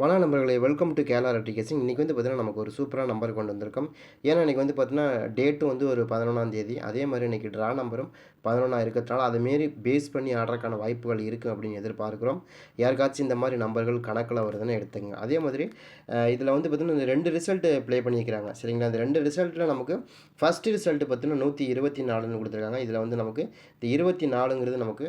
வணக்கம் நண்பர்களே welcome to கேலா ரெட்டிகேசிங் இன்றைக்கி வந்து பார்த்தீங்கன்னா நமக்கு ஒரு சூப்பரான நம்பர் கொண்டு வந்திருக்கோம். ஏன்னா இன்றைக்கி வந்து பார்த்தீங்கன்னா டேட்டும் வந்து ஒரு பதினொன்றாம் தேதி. அதே மாதிரி இன்றைக்கி ட்ரா நம்பரும் பதினொன்றா இருக்கிறதுனால அதுமாரி பேஸ் பண்ணி ஆடுறதுக்கான வாய்ப்புகள் இருக்குது அப்படின்னு எதிர்பார்க்குறோம். யாருக்காச்சும் இந்த மாதிரி நம்பர்கள் கணக்கில் வருதுன்னு எடுத்துங்க அதே மாதிரி இதில் வந்து பார்த்தீங்கன்னா இந்த ரெண்டு ரிசல்ட்டு ப்ளே பண்ணியிருக்கிறாங்க. சரிங்களா? இந்த ரெண்டு ரிசல்ட்டில் நமக்கு ஃபஸ்ட்டு ரிசல்ட்டு பார்த்தீங்கன்னா நூற்றி இருபத்தி நாலுன்னு கொடுத்துருக்காங்க. இதில் வந்து நமக்கு இந்த இருபத்தி நாலுங்கிறது நமக்கு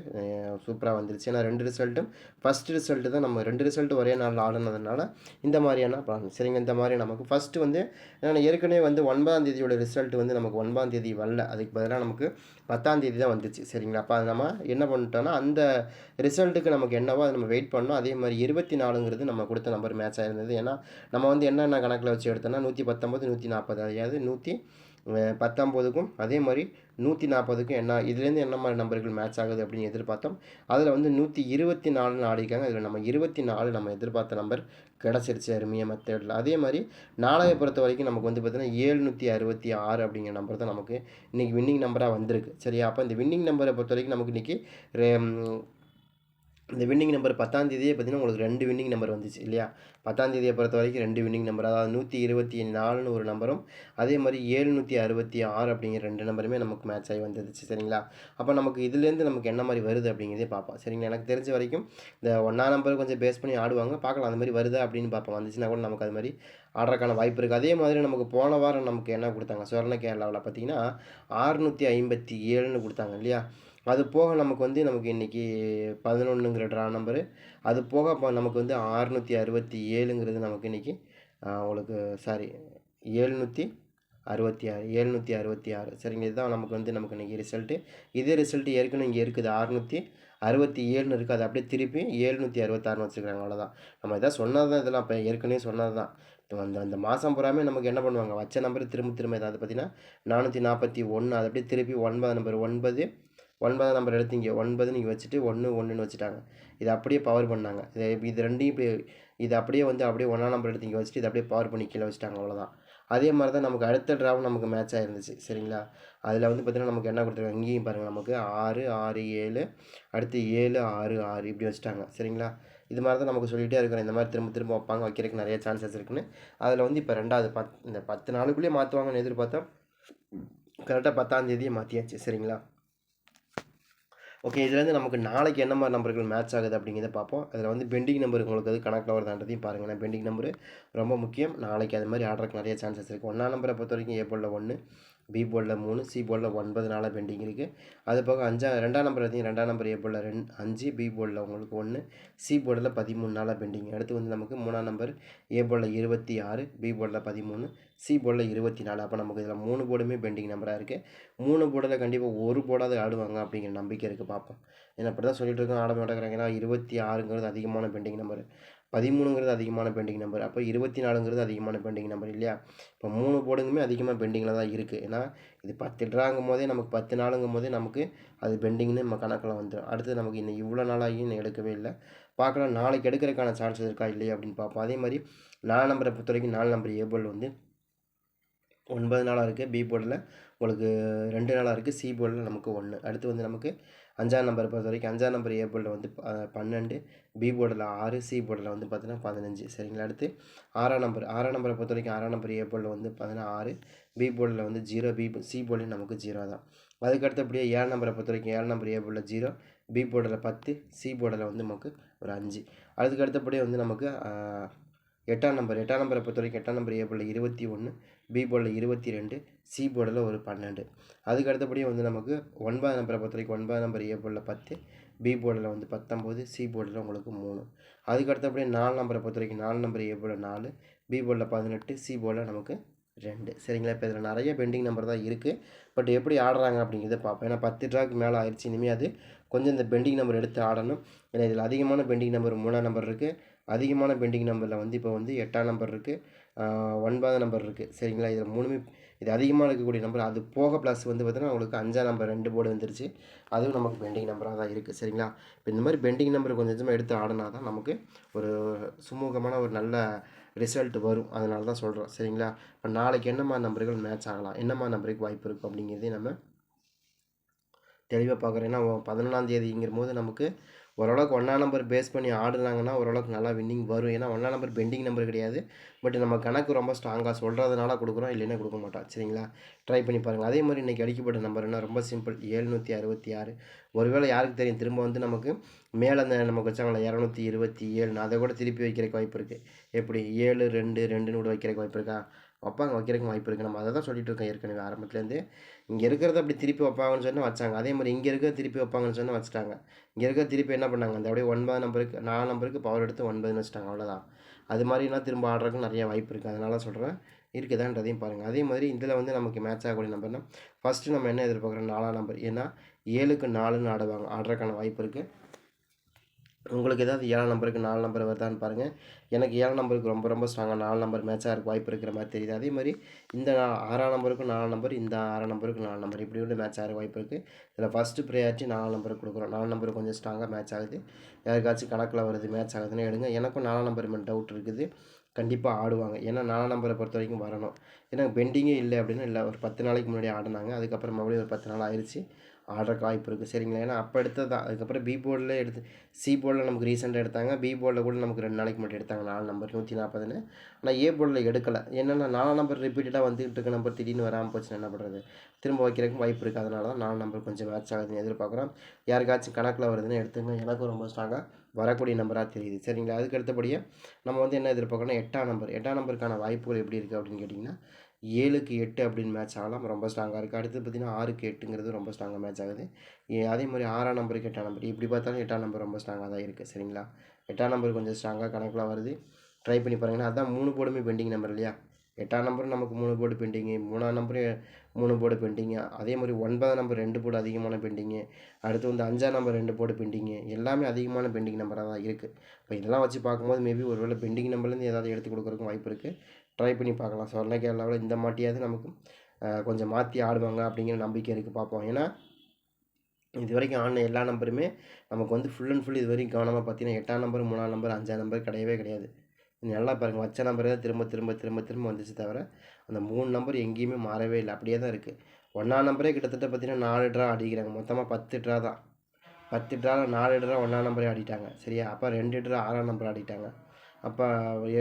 சூப்பராக வந்துருச்சு. ஏன்னா ரெண்டு ரிசல்ட்டும் ஃபஸ்ட் ரிசல்ட்டு தான் நம்ம ரெண்டு ரிசல்ட்டு ஒரே நாள் ஆடுனது அதனால் இந்த மாதிரியான ப்ராப்ளம் சரிங்க இந்த மாதிரி நமக்கு ஃபஸ்ட்டு வந்து என்னென்ன ஏற்கனவே வந்து ஒன்பதாம் தேதியோட ரிசல்ட் வந்து நமக்கு ஒன்பதாம் தேதி வரல. அதுக்கு பதிலாக நமக்கு பத்தாம் தேதி தான் வந்துச்சு. சரிங்களா? அப்போ அது நம்ம என்ன பண்ணிட்டோம்னா அந்த ரிசல்ட்டுக்கு நமக்கு என்னவோ அதை நம்ம வெயிட் பண்ணோம். அதே மாதிரி இருபத்தி நாலுங்கிறது நம்ம கொடுத்த நம்பர் மேட்ச் ஆயிருந்தது. ஏன்னா நம்ம வந்து என்னென்ன கணக்கில் வச்சு எடுத்தோம்னா நூற்றி பத்தொம்பது நூற்றி நாற்பது அதாவது நூற்றி பத்தொம்போதுக்கும் அதே மாதிரி நூற்றி நாற்பதுக்கும் என்ன இதுலேருந்து என்ன மாதிரி நம்பர்கள் மேட்ச் ஆகுது அப்படின்னு எதிர்பார்த்தோம். அதில் வந்து நூற்றி இருபத்தி நாலுன்னு ஆடிக்காங்க அதில் நம்ம இருபத்தி நாலு நம்ம எதிர்பார்த்த நம்பர் கிடச்சிருச்சு அருமைய மெத்தடில். அதே மாதிரி நாளைய பொறுத்த வரைக்கும் நமக்கு வந்து பார்த்திங்கன்னா ஏழ்நூற்றி அறுபத்தி ஆறு அப்படிங்கிற நம்பர் தான் நமக்கு இன்றைக்கி வின்னிங் நம்பராக வந்திருக்கு. சரியா? அப்போ இந்த வின்னிங் நம்பரை பொறுத்த வரைக்கும் நமக்கு இன்றைக்கி இந்த வின்னிங் நம்பர் பத்தாம் தேதியே பார்த்தீங்கன்னா உங்களுக்கு ரெண்டு வின்னிங் நம்பர் வந்துச்சு இல்லையா? பத்தாம் தேதியை பொறுத்த வரைக்கும் ரெண்டு வின்னிங் நம்பர் அதாவது நூற்றி இருபத்தி நாலுன்னு ஒரு நம்பரும் அதே மாதிரி ஏழுநூற்றி அறுபத்தி ஆறு அப்படிங்கிற ரெண்டு நம்பருமே நமக்கு மேட்ச் ஆகி வந்துடுச்சு சரிங்களா? அப்போ நமக்கு இதுலேருந்து நமக்கு என்ன மாதிரி வருது அப்படிங்கிறதே பார்ப்போம் சரிங்களா? எனக்கு தெரிஞ்ச வரைக்கும் இந்த ஒன்றா நம்பர் கொஞ்சம் பேஸ் பண்ணி ஆடுவாங்க பார்க்கலாம் அந்த மாதிரி வருதா அப்படின்னு பார்ப்போம் வந்துச்சுன்னா கூட நமக்கு அது மாதிரி ஆடுறதுக்கான வாய்ப்பு இருக்குது அதே மாதிரி நமக்கு போன வாரம் நமக்கு என்ன கொடுத்தாங்க? சொர்ண கேரளாவில் பார்த்தீங்கன்னா ஆறுநூற்றி ஐம்பத்தி ஏழுன்னு கொடுத்தாங்க இல்லையா? அது போக நமக்கு வந்து நமக்கு இன்றைக்கி பதினொன்றுங்கிற ட்ரா நம்பரு அது போக இப்போ நமக்கு வந்து ஆறுநூற்றி அறுபத்தி ஏழுங்கிறது நமக்கு இன்றைக்கி உங்களுக்கு சாரி ஏழ்நூற்றி அறுபத்தி ஆறு ஏழ்நூற்றி அறுபத்தி ஆறு. சரிங்க இதுதான் நமக்கு வந்து நமக்கு இன்றைக்கி ரிசல்ட்டு இதே ரிசல்ட்டு ஏற்கனவே இங்கே இருக்குது அறுநூற்றி அறுபத்தி ஏழுன்னு இருக்குது அது அப்படியே திருப்பி ஏழ்நூற்றி அறுபத்தாறுனு வச்சுருக்காங்க அவ்வளோதான் நம்ம இதான் சொன்னது தான் இதெல்லாம் இப்போ ஏற்கனவே சொன்னது தான் இப்போ அந்த அந்த மாதம் பூராமே நமக்கு என்ன பண்ணுவாங்க? வச்ச நம்பர் திரும்ப திரும்ப ஏதாவது பார்த்தீங்கன்னா நானூற்றி நாற்பத்தி ஒன்று அது அப்படியே திருப்பி ஒன்பது நம்பர் ஒன்பது ஒன்பதாம் நம்பர் எடுத்து இங்கே ஒன்பது நீங்கள் வச்சுட்டு ஒன்று ஒன்றுன்னு வச்சுட்டாங்க. இதை அப்படியே பவர் பண்ணாங்க. இது இது ரெண்டையும் இப்படி இது அப்படியே வந்து அப்படியே ஒன்றாம் நம்பர் எடுத்து இங்கே வச்சுட்டு இதை அப்படியே பவர் பண்ணி கீழே வச்சுட்டாங்க. அவ்வளோதான் அதே மாதிரி தான் நமக்கு அடுத்த ட்ராவும் நமக்கு மேட்ச் ஆயிருந்துச்சு. சரிங்களா? அதில் வந்து பார்த்திங்கன்னா நமக்கு என்ன கொடுத்துருக்காங்க? இங்கேயும் பாருங்கள் நமக்கு ஆறு ஆறு ஏழு அடுத்து ஏழு ஆறு ஆறு இப்படி வச்சுட்டாங்க. சரிங்களா? இது மாதிரி தான் நமக்கு சொல்லிகிட்டே இருக்கிறோம். இந்த மாதிரி திரும்ப திரும்ப வைப்பாங்க. வைக்கிறதுக்கு நிறைய சான்சஸ் இருக்குன்னு. அதில் வந்து இப்போ ரெண்டாவது பத் இந்த பத்து நாளுக்குள்ளேயே மாற்றுவாங்கன்னு எதிர்பார்த்தா கரெக்டாக பத்தாம் மாற்றியாச்சு சரிங்களா? ஓகே இதுலேருந்து நமக்கு நாளைக்கு என்ன மாதிரி நம்பர்கள் மேட்ச் ஆகுது அப்படிங்கிறத பார்ப்போம். அதில் வந்து பெண்டிங் நம்பர் உங்களுக்கு அது கணக்கில் வருதான்றதையும் பாருங்கள் பெண்டிங் நம்பரு ரொம்ப முக்கியம். நாளைக்கு அது மாதிரி ஆர்டருக்கு நிறைய சான்சஸ் இருக்குது ஒன்றாம் நம்பரை பொறுத்த வரைக்கும் ஏ போலில் ஒன்று பி போர்டில் மூணு சி போர்டில் ஒன்பது நாளாக பெண்டிங் இருக்குது அது போக அஞ்சா ரெண்டாம் நம்பர் பார்த்தீங்கன்னா ரெண்டாம் நம்பர் ஏ போர்டில் ரெண்டு அஞ்சு பி போர்டில் உங்களுக்கு ஒன்று சி போர்டில் பதிமூணு நாளாக பெண்டிங் அடுத்து வந்து நமக்கு மூணாம் நம்பர் ஏ போர்டில் இருபத்தி ஆறு பி போர்டில் பதிமூணு சி போர்டில் இருபத்தி நாலு அப்போ நமக்கு இதில் மூணு போர்டுமே பெண்டிங் நம்பராக இருக்குது மூணு போர்டில் கண்டிப்பாக ஒரு போர்டாவது ஆடுவாங்க அப்படிங்கிற நம்பிக்கை இருக்குது பார்ப்போம். ஏன்னா அப்படி தான் சொல்லிட்டு இருக்கோம் ஆட மாட்டேங்கிறாங்க. ஏன்னா இருபத்தி ஆறுங்கிறது அதிகமான பெண்டிங் நம்பர். பதிமூணுங்கிறது அதிகமான பெண்டிங் நம்பர். அப்போ இருபத்தி நாலுங்கிறது அதிகமான பெண்டிங் நம்பர் இல்லையா? இப்போ மூணு போர்டுங்குமே அதிகமாக பெண்டிங்கில் தான் இருக்குது ஏன்னா இது பத்து ட்ராங்கும் போதே நமக்கு பத்து நாளுங்கும் போதே நமக்கு அது பெண்டிங்னு நம்ம கணக்கில் வந்துடும் அடுத்து நமக்கு இன்னும் இவ்வளோ நாளாகி இன்னும் எடுக்கவே இல்லை. பார்க்கலாம். நாளைக்கு எடுக்கிறதுக்கான சான்ஸ் இருக்கா இல்லையா அப்படின்னு பார்ப்போம். அதே மாதிரி நாலு நம்பரை பொறுத்த வரைக்கும் நாலு நம்பர் ஏபிள் வந்து ஒன்பது நாளாக இருக்குது பி போர்டில் உங்களுக்கு ரெண்டு நாளாக இருக்குது சி போர்டில் நமக்கு ஒன்று அடுத்து வந்து நமக்கு அஞ்சாம் நம்பர் பொறுத்த வரைக்கும் அஞ்சாம் நம்பர் ஏ போர்டில் வந்து பன்னெண்டு பி போர்டில் ஆறு சி போர்டில் வந்து பார்த்தீங்கன்னா பதினஞ்சு. சரிங்களா? அடுத்து ஆறாம் நம்பர் ஆறாம் நம்பரை பொறுத்த வரைக்கும் ஆறாம் நம்பர் ஏ போர்டில் வந்து பார்த்தீங்கன்னா ஆறு பி போர்டில் வந்து ஜீரோ பி சி போர்டில் நமக்கு ஜீரோ தான். அதுக்கு அடுத்தபடியே ஏழு நம்பரை பொறுத்த வரைக்கும் ஏழு நம்பர் ஏ போர்டில் ஜீரோ பி போர்டில் பத்து சி போர்டில் வந்து நமக்கு ஒரு அஞ்சு. அதுக்கடுத்தபடியே வந்து நமக்கு எட்டாம் நம்பர் எட்டாம் நம்பரை பொறுத்த வரைக்கும் எட்டாம் நம்பர் ஏ போர்டில் இருபத்தி ஒன்று பி போர்டில் இருபத்தி ரெண்டு சி போர்டில் ஒரு பன்னெண்டு. அதுக்கு அடுத்தபடியே வந்து நமக்கு ஒன்பதாம் நம்பரை பொறுத்த வரைக்கும் ஒன்பதாம் நம்பர் ஏ போர்டில் பத்து பி போர்டில் வந்து பத்தொம்போது சி போர்டில் உங்களுக்கு மூணு. அதுக்கு அடுத்தபடியே நாலு நம்பரை பொறுத்த வரைக்கும் நாலு நம்பர் ஏ போர்டில் நாலு பி போர்டில் பதினெட்டு சி போர்டில் நமக்கு ரெண்டு. சரிங்களா? இப்போ இதில் நிறைய பெண்டிங் நம்பர் தான் இருக்குது பட் எப்படி ஆடுறாங்க அப்படிங்கிறத பார்ப்போம். ஏன்னா பத்து ட்ராக்கு மேலே ஆயிடுச்சு. இனிமேல் அது கொஞ்சம் இந்த பெண்டிங் நம்பர் எடுத்து ஆடணும். ஏன்னா இதில் அதிகமான பெண்டிங் நம்பர் மூணாம் நம்பர் இருக்குது அதிகமான பெண்டிங் நம்பரில் வந்து இப்போ வந்து எட்டாம் நம்பர் இருக்குது ஒன்பதாம் நம்பர் இருக்குது சரிங்களா? இதில் மூணுமே இது அதிகமாக இருக்கக்கூடிய நம்பர் அது போக ப்ளஸ் வந்து பார்த்தீங்கன்னா உங்களுக்கு அஞ்சாம் நம்பர் ரெண்டு போர்டு வந்துருச்சு. அதுவும் நமக்கு பெண்டிங் நம்பராக தான் இருக்குது சரிங்களா? இப்போ இந்த மாதிரி பெண்டிங் நம்பர் கொஞ்சம் கொஞ்சமாக எடுத்து ஆடினா தான் நமக்கு ஒரு சுமூகமான ஒரு நல்ல ரிசல்ட் வரும். அதனால தான் சொல்கிறோம் சரிங்களா? இப்போ நாளைக்கு என்னம்மா நம்பர்கள் மேட்ச் ஆகலாம்? என்னம்மா நம்பருக்கு வாய்ப்பு இருக்கும் அப்படிங்கிறதே நம்ம தெளிவாக பார்க்குறோம். ஏன்னா பதினொன்றாம் தேதிங்கிற போது நமக்கு ஓரளவுக்கு ஒன்றா நம்பர் பேஸ் பண்ணி ஆடுனாங்கன்னா ஓரளவுக்கு நல்லா வின்னிங் வரும். ஏன்னா ஒன்றா நம்பர் பெண்டிங் நம்பர் கிடையாது. பட் நம்ம கணக்கு ரொம்ப ஸ்ட்ராங்காக சொல்கிறதுனால கொடுக்குறோம். இல்லைன்னா கொடுக்க மாட்டோம். சரிங்களா? ட்ரை பண்ணி பாருங்கள் அதே மாதிரி இன்றைக்கி அடிக்கப்பட்ட நம்பர் என்ன? ரொம்ப சிம்பிள் ஏழ்நூற்றி அறுபத்தி ஆறு. ஒருவேளை யாருக்கு தெரியும்? திரும்ப வந்து நமக்கு மேலே அந்த நமக்கு வச்சாங்களே இரநூத்தி இருபத்தி ஏழு அதை கூட திருப்பி வைக்கிறக்கு வாய்ப்பு இருக்குது எப்படி? ஏழு ரெண்டு ரெண்டுன்னு கூட வைக்கிறக்கு வாய்ப்பு இருக்கா? வைப்பாங்க வைக்கிறதுக்கு வாய்ப்பு இருக்குது நம்ம அதை தான் சொல்லிட்டு இருக்கோம் ஏற்கனவே ஆரம்பத்துலேருந்து. இங்கே இருக்கிறத அப்படி திருப்பி வைப்பாங்கன்னு சொன்னால் வச்சாங்க. அதே மாதிரி இங்கே இருக்கிறத திருப்பி வைப்பாங்கன்னு சொன்னால் வச்சுட்டாங்க. இங்கே இருக்கிற திருப்பி என்ன பண்ணாங்க? அந்த அப்படியே ஒன்பது நம்பருக்கு நாலு நம்பருக்கு பவர் எடுத்து ஒன்பதுன்னு வச்சுட்டாங்க. அவ்வளோதான் அது மாதிரினா திரும்ப ஆடுறதுக்கு நிறைய வாய்ப்பு இருக்குது அதனால சொல்கிறேன் இருக்குதான்றதையும் பாருங்கள் அதே மாதிரி இதில் வந்து நமக்கு மேட்ச் ஆகக்கூடிய நம்பர்னா ஃபஸ்ட்டு நம்ம என்ன எதிர்பார்க்குறோம்? நாலாம் நம்பர் ஏன்னா ஏழுக்கு நாலுன்னு ஆடுவாங்க. ஆடுறதுக்கான வாய்ப்பு இருக்குது உங்களுக்கு ஏதாவது ஏழாம் நம்பருக்கு நாலு நம்பர் வருதான்னு பாருங்கள் எனக்கு ஏழாம் நம்பருக்கு ரொம்ப ரொம்ப ஸ்ட்ராங்காக நாலு நம்பர் மேட்சாக இருக்க வாய்ப்பு இருக்கிற மாதிரி தெரியுது. அதே மாதிரி இந்த ஆறாம் நம்பருக்கும் நாலு நம்பர் இந்த ஆறாம் நம்பருக்கு நாலு நம்பர் இப்படி உள்ள மேட்ச் ஆகிற வாய்ப்பு இருக்குது இதில் ஃபஸ்ட்டு ப்ரையாரிட்டி நாலு நம்பருக்கு கொடுக்குறோம். நாலு நம்பர் கொஞ்சம் ஸ்ட்ராங்காக மேட்ச் ஆகுது. யாருக்காச்சும் கணக்கில் வருது மேட்ச் ஆகுதுன்னு எடுங்க. எனக்கும் நாலாம் நம்பர் மேலே டவுட் இருக்குது. கண்டிப்பாக ஆடுவாங்க. ஏன்னா நாலாம் நம்பரை பொறுத்த வரைக்கும் வரணும். ஏன்னா பெண்டிங்கே இல்லை அப்படின்னு இல்லை ஒரு பத்து நாளைக்கு முன்னாடி ஆடினாங்க. அதுக்கப்புறம் மறுபடியும் ஒரு பத்து நாள் ஆயிடுச்சு ஆடுறக்கு வாய்ப்பு இருக்குது. சரிங்களா? ஏன்னா அப்போ எடுத்தது தான். அதுக்கப்புறம் பி போர்டில் எடுத்து சி போர்டில் நமக்கு ரீசெண்டாக எடுத்தாங்க. பி போர்டில் கூட நமக்கு ரெண்டு நாளைக்கு மட்டும் எடுத்தாங்க. நாலு நம்பர் நூற்றி நாற்பதுன்னு ஆனால் ஏ போர்டில் எடுக்கலை. என்னென்னா நாலு நம்பர் ரிப்பீட்டடாக வந்துகிட்டு இருக்க. நம்பர் திடீர்னு வராமல் போச்சுன்னா என்ன பண்ணுறது திரும்ப வைக்கிறதுக்கு வாய்ப்பு இருக்குது அதனால தான் நாலு நம்பர் கொஞ்சம் மேட்ச் ஆகுதுன்னு எதிர்பார்க்குறோம். யாருக்காச்சும் கணக்கில் வருதுன்னு எடுத்துங்க. எனக்கும் ரொம்ப ஸ்ட்ராங்காக வரக்கூடிய நம்பராக தெரியுது. சரிங்களா? அதுக்கு அடுத்தபடியே நம்ம வந்து என்ன எதிர்பார்க்கணும் எட்டாம் நம்பர் எட்டாம் நம்பருக்கான வாய்ப்புகள் எப்படி இருக்குது அப்படின்னு கேட்டிங்கன்னா ஏழுக்கு எட்டு அப்படின்னு மேட்ச் ஆகலாம். ரொம்ப ஸ்ட்ராங்காக இருக்குது அடுத்து பார்த்திங்கன்னா ஆறுக்கு எட்டுங்கிறது ரொம்ப ஸ்ட்ராங்காக மேட்ச் ஆகுது. ஏ- அதே மாதிரி ஆறாம் நம்பருக்கு எட்டாம் நம்பர் இப்படி பார்த்தாலும் எட்டாம் நம்பர் ரொம்ப ஸ்ட்ராங்காக தான் இருக்குது சரிங்களா? எட்டாம் நம்பர் கொஞ்சம் ஸ்ட்ராங்காக கணக்கில் வருது. ட்ரை பண்ணி பாருங்கன்னா அதுதான் மூணு போர்டுமே பெண்டிங் நம்பர் இல்லையா? எட்டாம் நம்பரும் நமக்கு மூணு போர்டு பெண்டிங்கு மூணாம் நம்பரும் மூணு போர்டு பெண்டிங்கு அதே மாதிரி ஒன்பதாம் நம்பர் ரெண்டு போர்டு அதிகமான பெண்டிங்கு அடுத்து வந்து அஞ்சாம் நம்பர் ரெண்டு போர்டு பெண்டிங்கு எல்லாமே அதிகமான பெண்டிங் நம்பராக தான் இருக்குது இப்போ இதெல்லாம் வச்சு பார்க்கும்போது மேபி ஒருவேளை பெண்டிங் நம்பர்லேருந்து ஏதாவது எடுத்து கொடுக்குறதுக்கும் வாய்ப்பு இருக்குது ட்ரை பண்ணி பார்க்கலாம். சொர்ண கேரளாவில் இந்த மாட்டியாவது நமக்கு கொஞ்சம் மாற்றி ஆடுவாங்க அப்படிங்கிற நம்பிக்கை இருக்குது பார்ப்போம். ஏன்னா இது வரைக்கும் ஆடின எல்லா நம்பருமே நமக்கு வந்து ஃபுல் அண்ட் ஃபுல் இது வரைக்கும் கவனமாக பார்த்தீங்கன்னா எட்டாம் நம்பர் மூணாம் நம்பர் அஞ்சாம் நம்பர் கிடையவே கிடையாது. நல்லா பாருங்கள் வச்ச நம்பரே தான் திரும்ப திரும்ப திரும்ப திரும்ப வந்துச்சு தவிர அந்த மூணு நம்பர் எங்கேயுமே மாறவே இல்லை. அப்படியே தான் இருக்குது ஒன்றாம் நம்பரே கிட்டத்தட்ட பார்த்தீங்கன்னா நாலு ட்ரா அடிக்கிறாங்க மொத்தமாக பத்து ட்ரா தான். பத்து ட்ராவில் நாலு ட்ரா ஒன்றாம் நம்பரே ஆடிட்டாங்க. சரியா? அப்போ ரெண்டு ட்ரா ஆறாம் நம்பர் ஆடிட்டாங்க. அப்போ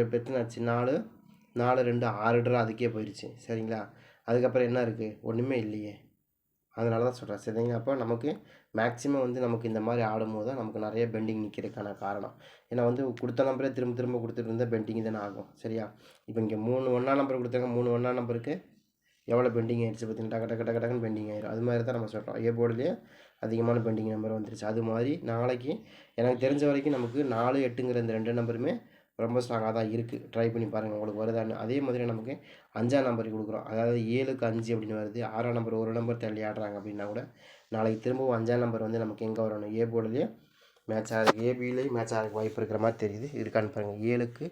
எத்தனாச்சு நாலு நாலு ரெண்டு ஆறு ட்ரா அதுக்கே போயிடுச்சு சரிங்களா? அதுக்கப்புறம் என்ன இருக்குது ஒன்றுமே இல்லையே. அதனால தான் சொல்கிறேன் சரிங்களா? அப்போ நமக்கு மேக்ஸிமம் வந்து நமக்கு இந்த மாதிரி ஆடும்போது தான் நமக்கு நிறைய பெண்டிங் நிற்கிறதுக்கான காரணம். ஏன்னா வந்து கொடுத்த நம்பரே திரும்ப திரும்ப கொடுத்துட்டு இருந்தால் பெண்டிங் தானே ஆகும். சரியா? இப்போ இங்கே மூணு ஒன்றா நம்பர் கொடுத்தாங்க மூணு ஒன்றா நம்பருக்கு எவ்வளோ பெண்டிங் ஆயிடுச்சு பார்த்தீங்கன்னா டக்கு டக்கு டக்குன்னு பெண்டிங் ஆயிடும் அது மாதிரி தான் நம்ம சொல்கிறோம் ஏ போர்டுலேயே அதிகமான பெண்டிங் நம்பர் வந்துருச்சு. அது மாதிரி நாளைக்கு எனக்கு தெரிஞ்ச வரைக்கும் நமக்கு நாலு எட்டுங்கிற இந்த ரெண்டு நம்பருமே ரொம்ப ஸ்ட்ராங்காக தான் இருக்குது ட்ரை பண்ணி பாருங்கள் உங்களுக்கு வருதான்னு. அதே மாதிரி நமக்கு அஞ்சாம் நம்பருக்கு கொடுக்குறோம். அதாவது ஏழுக்கு அஞ்சு அப்படின்னு வருது. ஆறாம் நம்பர் ஒரு நம்பர் தள்ளி ஆடுறாங்க அப்படின்னா கூட நாளைக்கு திரும்பவும் அஞ்சாம் நம்பர் வந்து நமக்கு எங்கே வரணும்? ஏ போர்டுலேயே மேட்ச் ஆகுது ஏபிலேயே மேட்ச் ஆகிறதுக்கு வாய்ப்பு இருக்கிற மாதிரி தெரியுது. இருக்கான்னு பாருங்கள் ஏழுக்கு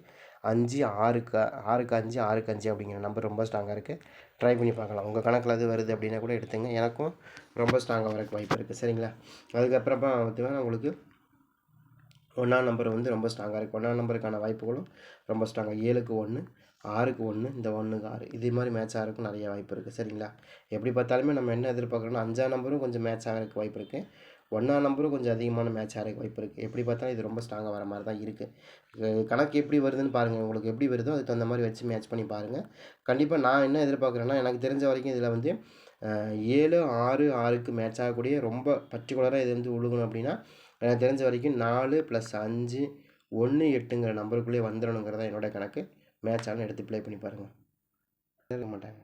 அஞ்சு ஆறுக்கு ஆறுக்கு அஞ்சு ஆறுக்கு அஞ்சு அப்படிங்கிற நம்பர் ரொம்ப ஸ்ட்ராங்காக இருக்குது ட்ரை பண்ணி பார்க்கலாம். உங்கள் கணக்கில் அது வருது அப்படின்னா கூட எடுத்துங்க. எனக்கும் ரொம்ப ஸ்ட்ராங்காக வரக்கு வாய்ப்பு இருக்குது சரிங்களா? அதுக்கப்புறமா பார்த்தீங்கன்னா உங்களுக்கு ஒன்றாம் நம்பர் வந்து ரொம்ப ஸ்ட்ராங்காக இருக்குது ஒன்றாம் நம்பருக்கான வாய்ப்புகளும் ரொம்ப ஸ்ட்ராங்காக ஏழுக்கு ஒன்று ஆறுக்கு ஒன்று இந்த ஒன்றுக்கு ஆறு. இதே மாதிரி மேட்ச் ஆகிறதுக்கும் நிறைய வாய்ப்பு இருக்குது சரிங்களா? எப்படி பார்த்தாலுமே நம்ம என்ன எதிர்பார்க்குறோம்னா அஞ்சாம் நம்பரும் கொஞ்சம் மேட்ச் ஆகிறதுக்கு வாய்ப்பு இருக்குது ஒன்றாம் நம்பரும் கொஞ்சம் அதிகமான மேட்ச் ஆகிறதுக்கு வாய்ப்பு இருக்குது எப்படி பார்த்தாலும் இது ரொம்ப ஸ்ட்ராங்காக வர மாதிரி தான் இருக்குது கணக்கு எப்படி வருதுன்னு பாருங்கள் உங்களுக்கு எப்படி வருதோ அதுக்கு தகுந்த மாதிரி வச்சு மேட்ச் பண்ணி பாருங்கள் கண்டிப்பாக நான் என்ன எதிர்பார்க்குறேன்னா எனக்கு தெரிஞ்ச வரைக்கும் இதில் வந்து ஏழு ஆறு ஆறுக்கு மேட்ச் ஆகக்கூடிய ரொம்ப பர்டிகுலராக இது வந்து உழுகணும் அப்படின்னா எனக்கு தெரிஞ்ச வரைக்கும் நாலு ப்ளஸ் அஞ்சு ஒன்று எட்டுங்கிற நம்பருக்குள்ளேயே வந்துடணுங்கிறதா என்னோட கணக்கு. மேட்ச் ஆனால் எடுத்து ப்ளே பண்ணி பாருங்கள் இருக்க மாட்டாங்க.